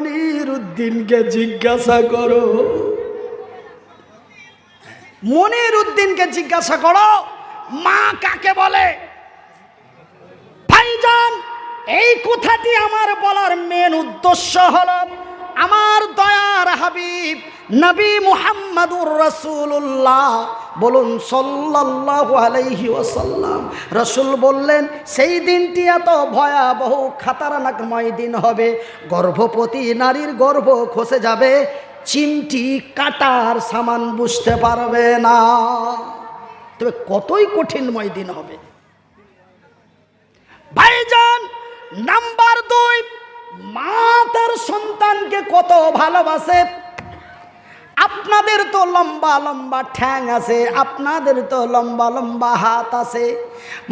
মনির উদ্দিনকে জিজ্ঞাসা করো। মনির উদ্দিনকে জিজ্ঞাসা করো, মা কাকে বলে? ভাইজান, এই কথাটি আমার বলার মেন উদ্দেশ্য হলো আমার দয়ার হাবিব নবী মুহাম্মাদুর রাসূলুল্লাহ, বলুন সাল্লাল্লাহু রাসূল বললেন, সেই দিনটি এত ভয়াবহ খাতারনাকময় দিন হবে। গর্ভবতী নারীর গর্ভ খসে যাবে, চিমটি কাটার সামান বুঝতে পারবে না। তবে কতই কঠিনময় দিন হবে। ভাইজান, নাম্বার দুই, মা সন্তানকে কত ভালোবাসে? আপনাদের তো লম্বা লম্বা ঠ্যাং আছে, আপনাদের তো লম্বা লম্বা হাত আছে।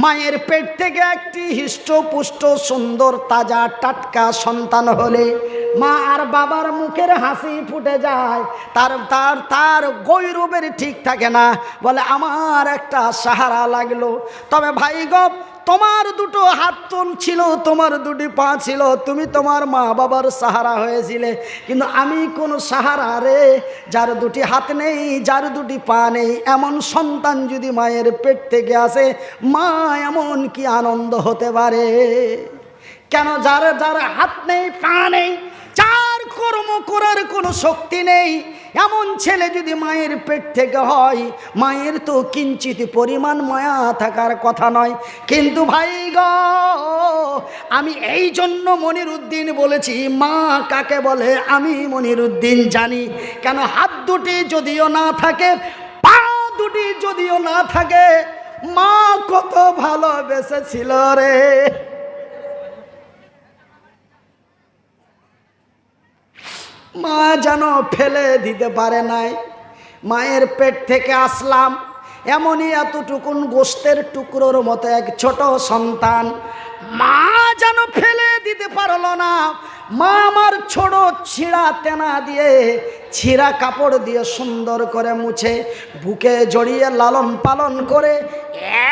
মায়ের পেট থেকে একটি হৃষ্টপুষ্ট সুন্দর তাজা টাটকা সন্তান হলে মা আর বাবার মুখের হাসি ফুটে যায়, তার তার তার গৈরবের ঠিক থাকে না। বলে, আমার একটা সাহারা লাগল। তবে ভাই গপ তোমার দুটো হাত তুন ছিল, তোমার দুটি পা ছিল, তুমি তোমার মা বাবার সাহারা হয়েছিলে। কিন্তু আমি কোনো সাহারা রে, যার দুটি হাত নেই, যার দুটি পা নেই, এমন সন্তান যদি মায়ের পেট থেকে আসে, মা এমন কি আনন্দ হতে পারে? কেন যার যার হাত নেই, পা নেই যার কর্ম করার কোনো শক্তি নেই। এমন ছেলে যদি মায়ের পেট থেকে হয়, মায়ের তো কিঞ্চিত পরিমাণ মায়া থাকার কথা নয়। কিন্তু ভাই গ, আমি এই জন্য মনির উদ্দিন বলেছি, মা কাকে বলে আমি মনির উদ্দিন জানি। কেন হাত দুটি যদিও না থাকে, পা দুটি যদিও না থাকে, মা কত ভালোবেসেছিল রে। মা যেন ফেলে দিতে পারে নাই। মায়ের পেট থেকে আসলাম, এমনই এতটুকুন গোস্তের টুকরোর মতো এক ছোট সন্তান। মা যেন ফেলে দিতে পারল না। মা আমার ছোট ছিঁড়া তেনা দিয়ে ছিঁড়া কাপড় দিয়ে সুন্দর করে মুছে বুকে জড়িয়ে লালন পালন করে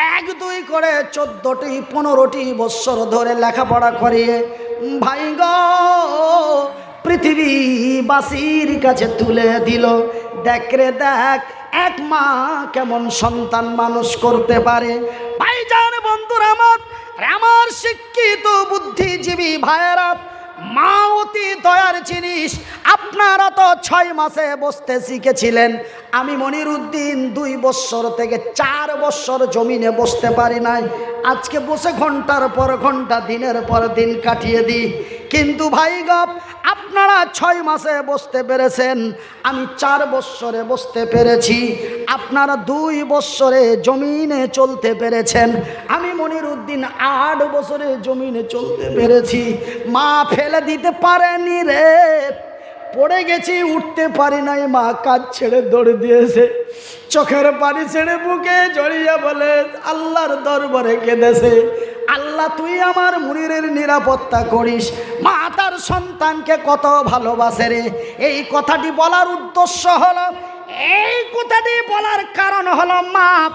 এক, দুই করে চোদ্দটি, পনেরোটি বৎসর ধরে লেখাপড়া করিয়ে, ভাই গো পৃথিবীবাসীর কাছে তুলে দিল। দেখ রে দেখ, এক মা কেমন সন্তান মানুষ করতে পারে? ভাইজান বন্ধুরা আমার আমার শিক্ষিত বুদ্ধিজীবী ভাইয়েরা, মা অতি দয়ার জিনিস, আপনারা তো ছয় মাসে বসতে শিখেছিলেন। আমি মনির উদ্দিন দুই বৎসর থেকে চার বৎসর জমিনে বসতে পারি নাই। আজকে বসে ঘণ্টার পর ঘণ্টা, দিনের পর দিন কাটিয়ে দিই। কিন্তু ভাই গপ, আপনারা ছয় মাসে বসতে পেরেছেন, আমি চার বৎসরে বসতে পেরেছি, আপনারা দুই বৎসরে জমিনে চলতে পেরেছেন, আমি মনির উদ্দিন আট বছরে জমিনে চলতে পেরেছি, মা ফেলে দিতে পারেনি রে, পড়ে গেছি, উঠতে পারি নাই, মা কাজ ছেড়ে দৌড় দিয়েছে, চোখের পানি ছেড়ে বুকে জড়িয়ে বলে, আল্লাহর দরবারে কেঁদেছে আল্লাহ, তুই আমার মুনিরের নিরাপত্তা করিস। মা তার সন্তানকে কত ভালোবাসে রে। এই কথাটি বলার উদ্দেশ্য হলো, এই কথাটি বলার কারণ হলো, মা,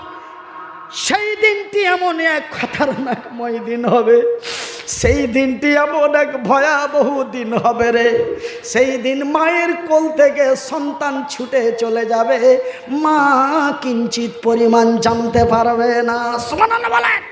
সেই দিনটি এমন এক খতরনাকময় দিন হবে। সেই দিনটি এমন এক ভয়াবহ দিন হবে রে। সেই দিন মায়ের কোল থেকে সন্তান ছুটে চলে যাবে। মা কিঞ্চিত পরিমাণ জানতে পারবে না। সুমান বলেন।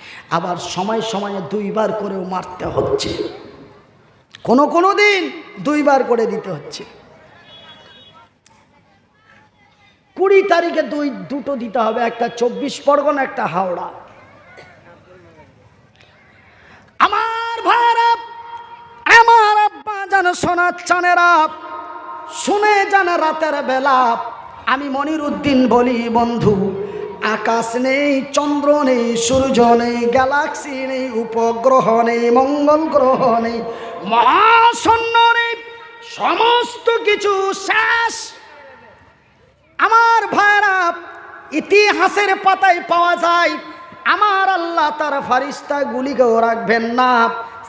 আবার সময় সময়ে দুইবার করেও মারতে হচ্ছে। কোনো কোনো দিন দুইবার করে দিতে হচ্ছে। কুড়ি তারিখে দুই, দুটো দিতে হবে, একটা চব্বিশ পরগনা, একটা হাওড়া। আমার ভাইরা, আমার আব্বা যেন সোনার চানেরা শুনে যেন রাতের বেলা আমি মনির উদ্দিন বলি, বন্ধু আকাশ নেই, চন্দ্র নেই, সূর্য নেই, গ্যালাক্সি নেই, উপগ্রহ নেই, মঙ্গল গ্রহ নেই, মহাশূন্য নেই, সমস্ত কিছু শেষ। আমার ভাইরা, ইতিহাসের পাতায় পাওয়া যায়, আমার আল্লাহ তার ফারিস্তা গুলিকেও রাখবেন না।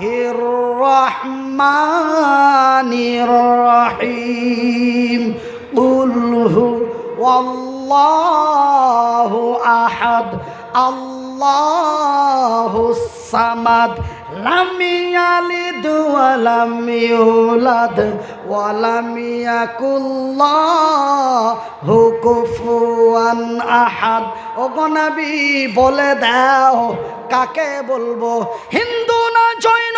হির রহমানির রহিম কুল হু والله أحد الله الصمد لم يلد ولم يولد ولم يكن له كفوا أحد ওগো নবী বলে দাও কাকে বলবো হিন্দু না জৈন,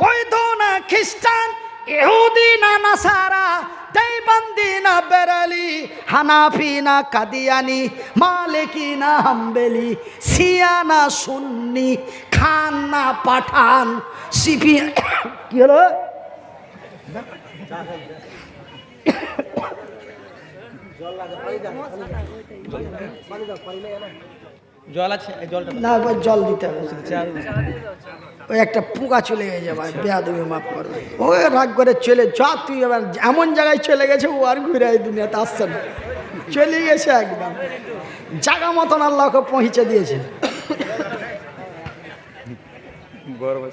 বৈধ না খ্রিস্টান, ইহুদি না নাসারা দেবন্দি না বেরালি, হানাফি না কাদিয়ানি, মালিকি না হাম্বেলি সিয়া না সুন্নি, খান না পাঠান সিপি কি হলো? জল আছে? জলটা না জল দিতে হবে। ওই একটা পোকা চলে গেছে ভাই বেয়া মাফ করবে ওই রাগ করে চলে যা তুই এবার এমন জায়গায় চলে গেছে ও আর ঘুরে দুনিয়াতে আসছে না। চলে গেছে একদম। জাগা মতন আল্লাহকে পৌঁছে দিয়েছে।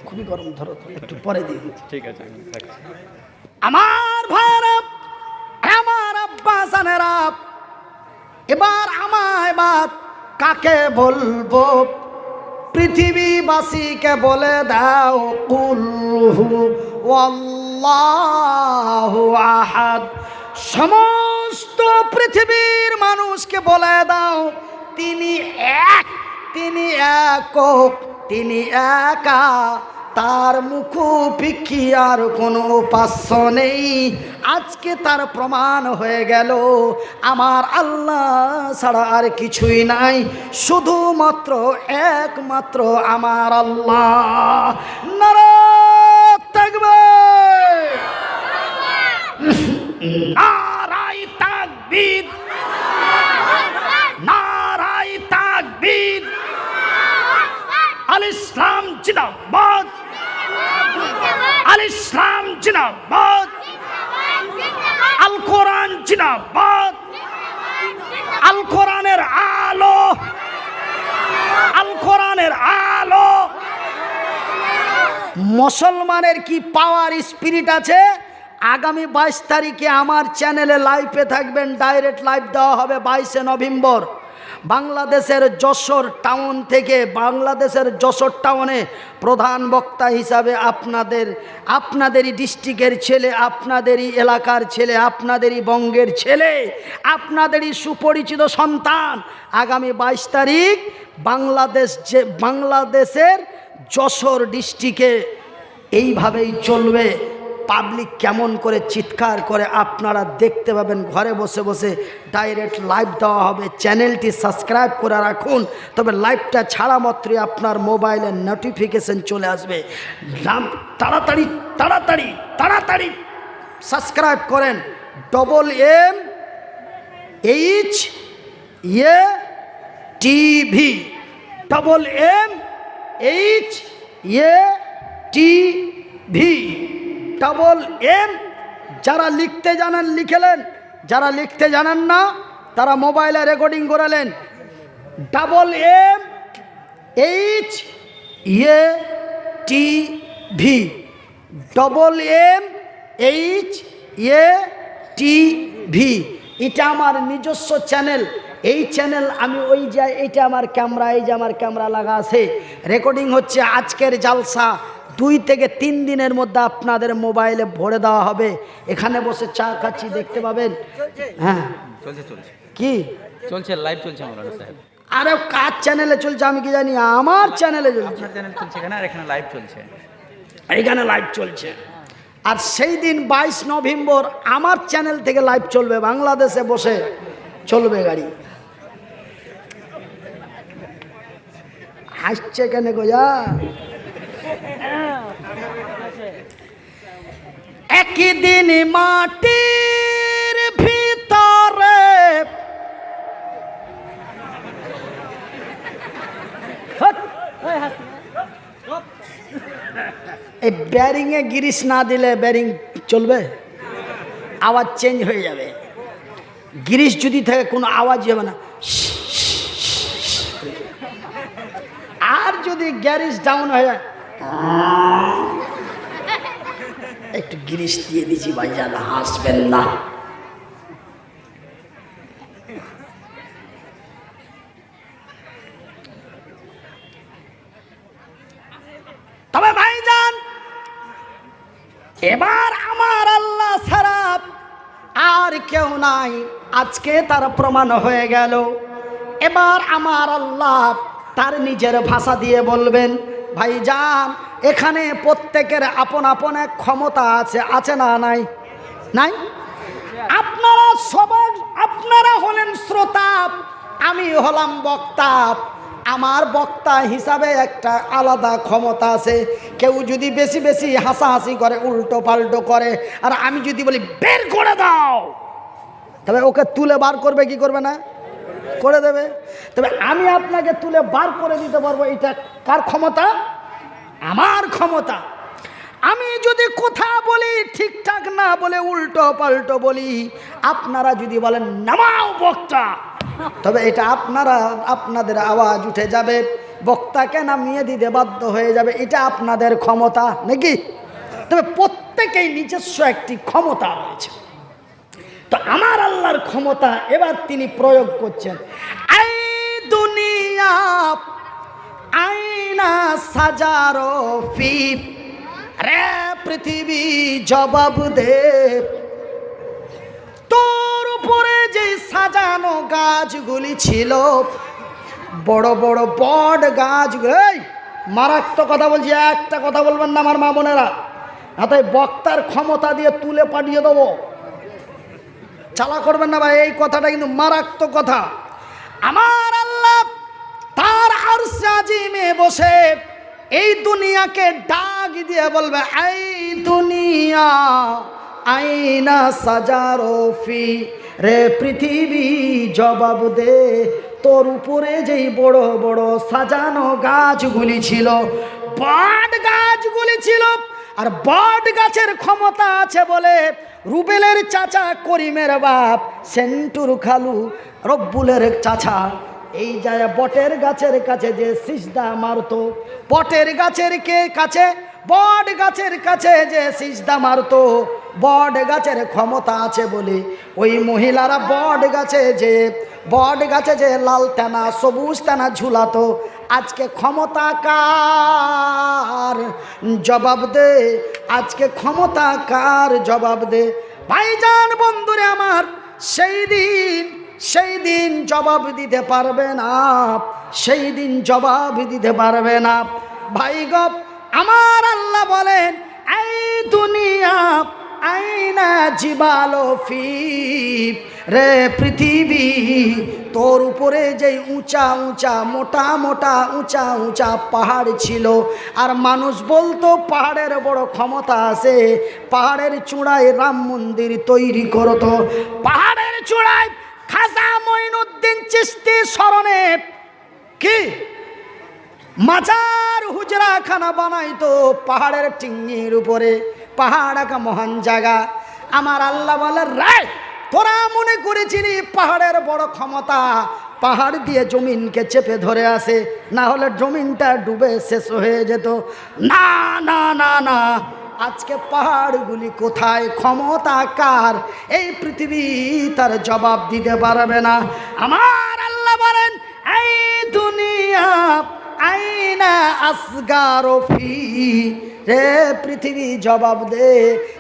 খুবই গরম ধরো একটু পরে দিয়ে ঠিক আছে আমি আমার ভাইরা আমার আব্বা জানেরা এবার আমায় বাদ কাকে বলব? পৃথিবীবাসীকে বলে দাও, কুলহু আহাদ। সমস্ত পৃথিবীর মানুষকে বলে দাও, তিনি এক, তিনি একক, তিনি একা। তার মুখোপিক্ষি আর কোনো উপাস্য নেই। আজকে তার প্রমাণ হয়ে গেল। আমার আল্লাহ ছাড়া আর কিছুই নাই। শুধুমাত্র একমাত্র আমার আল্লাহ। নারা থাকবে নারাই তাকবীর। নারাই তাকবীর। আল ইসলাম জিন্দাবাদ আল জিন্দাবাদ। আল কোরআন জিন্দাবাদ। আল কোরআনের আলো। আল কোরআনের আলো। মুসলমানের কি পাওয়ার স্পিরিট আছে? আগামী বাইশ তারিখে আমার চ্যানেলে লাইভে থাকবেন ডাইরেক্ট লাইভ দেওয়া হবে বাইশে নভেম্বর। বাংলাদেশের যশোর টাউন থেকে বাংলাদেশের যশোর টাউনে প্রধান বক্তা হিসাবে আপনাদের, আপনাদেরই ডিস্ট্রিক্টের ছেলে, আপনাদেরই এলাকার ছেলে, আপনাদেরই বঙ্গের ছেলে, আপনাদেরই সুপরিচিত সন্তান। আগামী বাইশ তারিখ বাংলাদেশ যে, বাংলাদেশের যশোর ডিস্ট্রিক্টে এইভাবেই চলবে। পাবলিক কেমন করে চিৎকার করে আপনারা দেখতে পাবেন, ঘরে বসে বসে ডাইরেক্ট লাইভ দেওয়া হবে। চ্যানেলটি সাবস্ক্রাইব করে রাখুন, তবে লাইভটা ছাড়া মাত্রই আপনার মোবাইলে নোটিফিকেশন চলে আসবে। তাড়াতাড়ি তাড়াতাড়ি তাড়াতাড়ি সাবস্ক্রাইব করেন। Double M H A TV double M H A T V double M যারা লিখতে জানেন, লিখেলেন। যারা লিখতে জানেন না, তারা মোবাইলে রেকর্ডিং করালেন। Double M H A T V double M H A T V এটা আমার নিজস্ব চ্যানেল এই চ্যানেল আমি ওই যে এইটা আমার ক্যামেরা এই যে আমার ক্যামেরা লাগা আছে। রেকর্ডিং হচ্ছে আজকের জালসা দুই থেকে তিন দিনের মধ্যে আপনাদের মোবাইলে ভরে দেওয়া হবে। এখানে বসে চা খাচ্ছি দেখতে পাবেন? হ্যাঁ। চলছে চলছে। কি? চলছে লাইভ চলছে মৌলানা সাহেব আরে কার চ্যানেলে চলছে আমি কি জানি? আমার চ্যানেলে চলছে। চ্যানেল চলছে এখানে আর এখানে লাইভ চলছে। এইখানে লাইভ চলছে। আর সেই দিন বাইশ নভেম্বর আমার চ্যানেল থেকে লাইভ চলবে বাংলাদেশে বসে চলবে গাড়ি। হাসছে কেন গোজা একই দিন মাটির ভিতরে এই ব্যারিংয়ে গিরিস না দিলে ব্যারিং চলবে? আওয়াজ চেঞ্জ হয়ে যাবে। গিরিস যদি থাকে, কোনো আওয়াজ হবে না। আর যদি গ্যারিস ডাউন হয়ে যায় গিরিস দিয়ে দিছি ভাইজান হাসবেন না তবে ভাইজান, এবার আমার আল্লাহ ছাড়া আর কেউ নাই। আজকে তার প্রমাণ হয়ে গেল। এবার আমার আল্লাহ তার নিজের ভাষা দিয়ে বলবেন, ভাইজান এখানে প্রত্যেকের আপন আপন এক ক্ষমতা আছে আছে না নাই? নাই? আপনারা সবাই, আপনারা হলেন শ্রোতা, আমি হলাম বক্তা। আমার বক্তা হিসাবে একটা আলাদা ক্ষমতা আছে। কেউ যদি বেশি বেশি হাসাহাসি করে, উল্টো পাল্টো করে, আর আমি যদি বলি, বের করে দাও! তবে ওকে তুলে বার করবে, কি করবে না? করে দেবে। তবে আমি আপনাকে তুলে বার করে দিতে পারব, এটা কার ক্ষমতা? আমার ক্ষমতা। আমি যদি কথা বলি ঠিকঠাক না বলে উল্টো পাল্টো বলি, আপনারা যদি বলেন, নামাও বক্তা। তবে এটা আপনারা, আপনাদের আওয়াজ উঠে যাবে, বক্তাকে নামিয়ে দিতে বাধ্য হয়ে যাবে, এটা আপনাদের ক্ষমতা, নাকি? তবে প্রত্যেকেই নিজস্ব একটি ক্ষমতা রয়েছে। তো আমার আল্লাহর ক্ষমতা এবার তিনি প্রয়োগ করছেন। আই দুনিয়া আইনা সাজারো ফিপ রে পৃথিবী জবাব দে। তোর উপরে যে সাজানো গাছগুলি ছিল, বড় বড় বট গাছ এই, মারাত্মক কথা বলছি, একটা কথা বলবেন না আমার মা বোনেরা, হাতে বক্তার ক্ষমতা দিয়ে তুলে পাঠিয়ে দেবো। চালা করবেন না ভাই, এই কথাটা কিন্তু মারাত্মক কথা। আমার আল্লাহ তার আর সাজিমে বসে এই দুনিয়াকে ডাক দিয়ে বলবে এই দুনিয়া, আইনা সাজারো ফি, রে পৃথিবী জবাব দে। তোর উপরে যেই বড় বড় সাজানো গাছগুলি ছিল, বট গাছগুলি ছিল, আর বট গাছের ক্ষমতা আছে বলে রুবেলের চাচা করিমের বাপ সেন্টুর খালু রব্বুলের চাচা এই যায় বটের গাছের কাছে যে সিজদা মারতো। বটের গাছের কে কাছে? বট গাছের কাছে যে সিজদা মারতো। বট গাছের ক্ষমতা আছে বলে ওই মহিলারা বট গাছে যে, বট গাছে যে লাল টানা সবুজ টানা ঝুলাতো। আজকে ক্ষমতা কার? জবাব দে। আজকে ক্ষমতা কার? জবাব দে। ভাইজান বন্ধুরে আমার, সেই দিন সেই দিন জবাব দিতে পারবে না, সেই দিন জবাব দিতে পারবে না। ভাই গপ আমার আল্লাহ বলেন, এই দুনিয়া আইনা জিবালো ফিপ। রে পৃথিবী, তোর উপরে যে উঁচা উঁচা, মোটা মোটা, উঁচা উঁচা পাহাড় ছিল, আর মানুষ বলতো পাহাড়ের বড় ক্ষমতা আছে, পাহাড়ের চূড়ায় রাম মন্দির তৈরি করতো। পাহাড়ের চূড়ায় খাজা মঈনুদ্দিন চিস্তি স্মরণে কি? মাজার হুজরা খানা বানাইতো পাহাড়ের টিঙ্গির উপরে, পাহাড় একা মহান জায়গা। আমার আল্লাহ বলে, রায়, তোরা মনে করেছিলি পাহাড়ের বড় ক্ষমতা পাহাড় দিয়ে জমিনকে চেপে ধরে আসে না হলে জমিনটা ডুবে শেষ হয়ে যেত? না না না না। আজকে পাহাড়গুলি কোথায়? ক্ষমতা কার? এই পৃথিবী তার জবাব দিতে পারবে না। আমার আল্লাহ বলেন, এই দুনিয়া আইনা আসগার ফি। রে পৃথিবী, জবাব দে।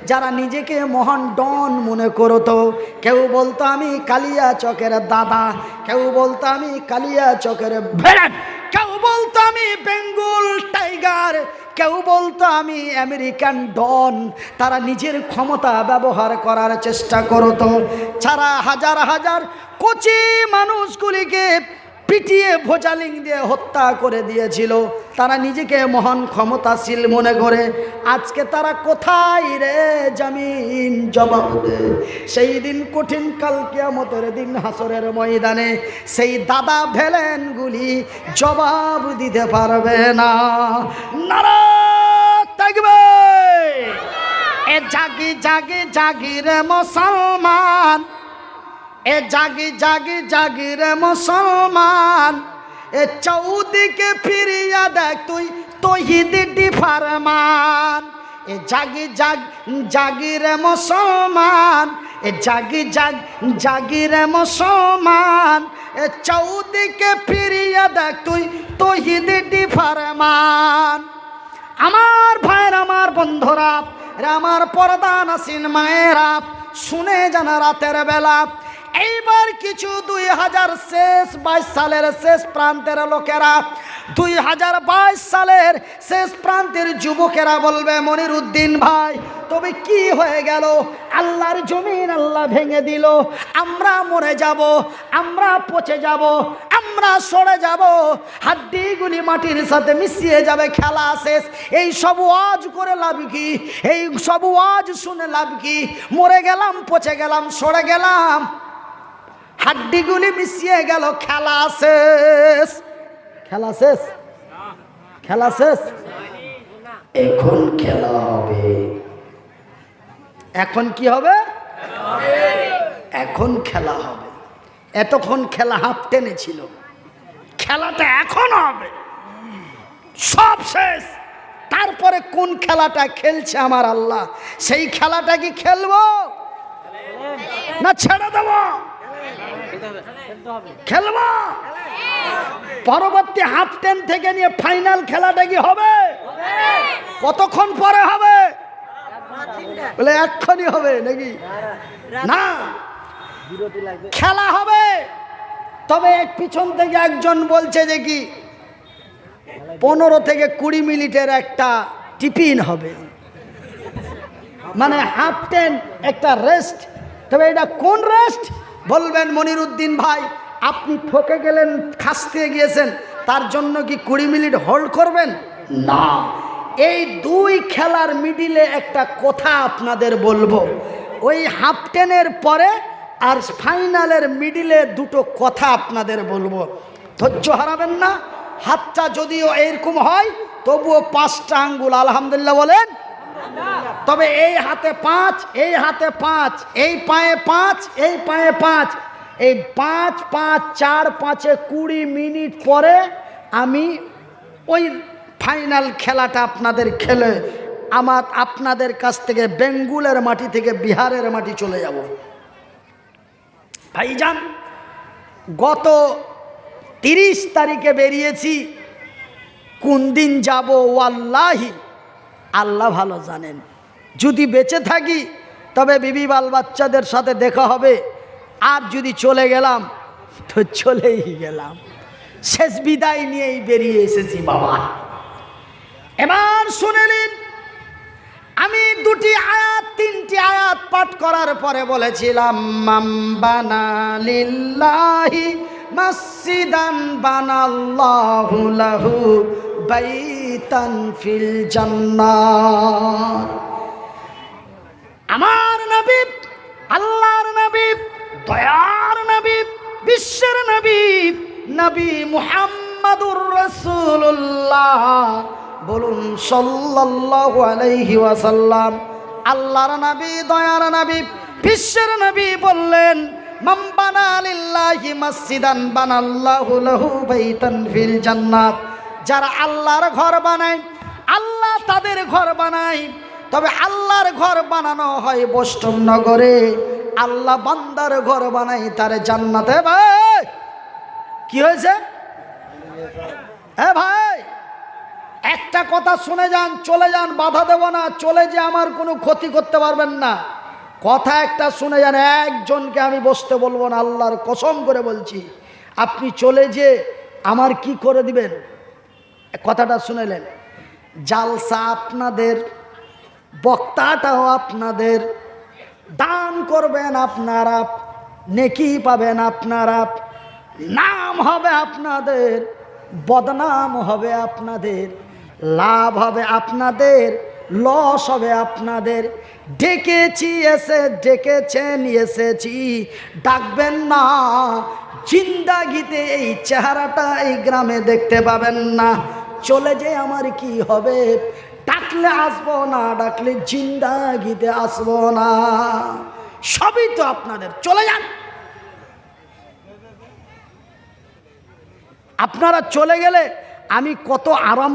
যারা নিজেকে মহান ডন মনে করতো, কেউ বলতো, আমি কালিয়া চকের দাদা। কেউ বলতো, আমি কালিয়া চকের ভেড়াট কেউ বলতো আমি বেঙ্গল টাইগার, কেউ বলতো আমি আমেরিকান ডন। তারা নিজের ক্ষমতা ব্যবহার করার চেষ্টা করতো। ছাড়া হাজার হাজার কচি মানুষগুলিকে পিটিয়ে ভোজালিং দিয়ে হত্যা করে দিয়েছিল। তারা নিজেকে মহান ক্ষমতাশীল মনে করে। আজকে তারা কোথায় রে জামিন জবাব সেই দিন কঠিন কাল কিয়ামতের দিন হাসরের ময়দানে সেই দাদা ভেলেনগুলি জবাব দিতে পারবে না। নারা থাকবে। জাগি জাগি জাগি রে মুসলমান। এ জাগি জাগি জাগি রে মুসলমান, এ চৌদিকে ফিরিয়া দেখ তুই তহিদ ডিফারমান। এ জাগি জাগ জাগি রে মুসলমান, এ জাগি জাগ জাগি রে মুসলমান, এ চৌদিকে ফিরিয়া দেখ তুই তহিদ ডিফারমান। আমার ভাইয়ের, আমার বন্ধুরা আমার পর্দা নাসিন মায়েরা, শুনে জানা রাতের বেলা এইবার কিছু দুই হাজার শেষ বাইশ সালের শেষ প্রান্তের লোকেরা, দুই হাজার বাইশ সালের শেষ প্রান্তের যুবকেরা বলবে মনির উদ্দিন ভাই, তবে কি হয়ে গেল? আল্লাহর জমিন আল্লাহ ভেঙে দিল। আমরা মরে যাব, আমরা পচে যাব, আমরা সরে যাব। হাড্ডিগুলি মাটির সাথে মিশিয়ে যাবে, খেলা শেষ। এই সব ওয়াজ করে লাভ কি? এই সব ওয়াজ শুনে লাভ কি? মরে গেলাম, পচে গেলাম, সরে গেলাম। হাড্ডিগুলি মিশিয়ে গেল, খেলা শেষ। খেলা শেষ? খেলা শেষ? এখন খেলা হবে। এখন কি হবে? এখন খেলা হবে। এতক্ষণ খেলা হাফ টেনে ছিল। খেলাটা এখন হবে। সব শেষ। তারপরে কোন খেলাটা খেলছে আমার আল্লাহ? সেই খেলাটা কি খেলব? না ছেড়ে দেব? খেলব? পরবর্তী হাফ টেন থেকে নিয়ে ফাইনাল খেলাটা কি হবে? কতক্ষণ পরে হবে? বলে এক্ষুনি হবে নাকি? না। খেলা হবে। তবে এক পিছন থেকে একজন বলছে যে কি, পনেরো থেকে কুড়ি মিনিটের একটা টিফিন হবে। মানে হাফ টেন একটা রেস্ট তবে এটা কোন রেস্ট বলবেন, মনিরুদ্দিন ভাই, আপনি ঠকে গেলেন, খাসতে গিয়েছেন, তার জন্য কি কুড়ি মিনিট হোল্ড করবেন? না। এই দুই খেলার মিডিলে একটা কথা আপনাদের বলব। ওই হাফ টেনের পরে আর ফাইনালের মিডিলে দুটো কথা আপনাদের বলব। ধৈর্য হারাবেন না, হাতটা যদিও এরকম হয়, তবুও পাঁচটা আঙ্গুল, আলহামদুলিল্লাহ বলেন তবে এই হাতে পাঁচ, এই হাতে পাঁচ, এই পায়ে পাঁচ, এই পায়ে পাঁচ। এই পাঁচ পাঁচ, চার, পাঁচে কুড়ি মিনিট পরে আমি ওই ফাইনাল খেলাটা আপনাদের খেলে আমার আপনাদের কাছ থেকে বেঙ্গুলের মাটি থেকে বিহারের মাটি চলে যাব। ভাইজান, গত তিরিশ তারিখে বেরিয়েছি। কোন দিন যাব? ওয়াল্লাহি। আল্লাহ ভালো জানেন। যদি বেঁচে থাকি, তবে বিবি বাল বাচ্চাদের সাথে দেখা হবে। আর যদি চলে গেলাম, তো চলেই গেলাম। শেষ বিদায় নিয়েই বেরিয়ে এসেছি বাবা। এবার শুনে নিন, আমি দুটি আয়াত, তিনটি আয়াত পাঠ করার পরে বলেছিলাম বানাল্লাহু লাহু বাইতান ফিল জান্নাত। আমার নবী, আল্লাহর নবী, দয়ার নবী, বিশ্বের নবী নবী মুহাম্মাদুর রাসূলুল্লাহ। বলুন সাল্লাল্লাহু আলাইহি ওয়াসাল্লাম, আল্লাহর নবী, দয়ার নবী, বিশ্বের নবী বললেন, মান বানা লিল্লাহি মসজিদান বানাল্লাহু লাহু বাইতান ফিল জান্নাত। যারা আল্লাহর ঘর বানায়, আল্লাহ তাদের ঘর বানায়। তবে আল্লাহর ঘর বানানো হয় বৈষ্ণব নগরে। আল্লাহ বান্দার ঘর বানাই তার জান্নাতে। ভাই, কি হয়েছে? হ্যাঁ ভাই, একটা কথা শুনে যান, চলে যান, বাধা দেব না। চলে যে আমার কোনো ক্ষতি করতে পারবেন না। কথা একটা শুনে যান, একজনকে আমি বসতে বলব না, আল্লাহর কসম করে বলছি। আপনি চলে যে আমার কি করে দিবেন? কথাটা শুনেলেন। জালসা আপনাদের, বক্তাটাও আপনাদের, দান করবেন আপনারা নেকি পাবেন আপনারা নাম হবে আপনাদের, বদনাম হবে আপনাদের, লাভ হবে আপনাদের, লস হবে আপনাদের। ডেকেছি, এসে ডেকেছেন, এসেছি। ডাকবেন না, জিন্দাগিতে এই চেহারাটা এই গ্রামে দেখতে পাবেন না। চলে যে আমার কি হবে? ডাকলে আসব না, ডাকলে জিন্দাগিতে আসব না। সবই তো আপনাদের, চলে যান। আপনারা চলে গেলে আমি কত আরাম